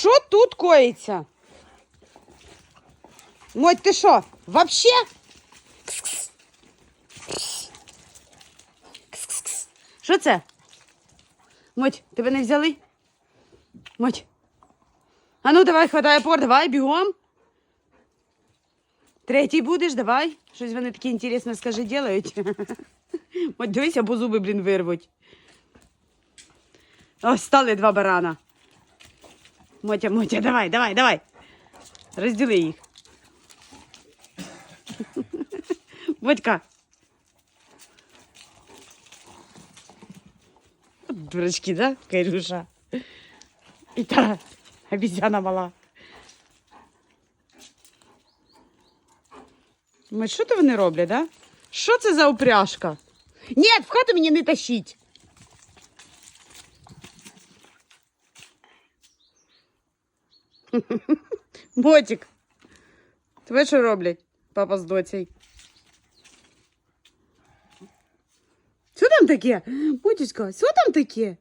Що тут коїться? Моть, ти що? Вообще? Кс-кс. Кс-кс-кс. Що це? Моть, тебе не взяли? Моть. А ну давай, хватай опор, давай, бігом. Третій будеш, давай. Щось вони таке інтересне, скажи, делають. Моть, дивися, бо зуби, блін, вирвуть. Ось стали два барана. Мотя, Мотя, давай, давай, давай. Розділи їх. Мотька. От Дурачки, да, Кайруша? І та обезьяна мала. Ми що то вони роблять, да? Що це за упряжка? Ні, в хату мені не тащіть. Ботик. Тебе що роблять, папа з доцей? Що там таке? Ботічка, що там таке?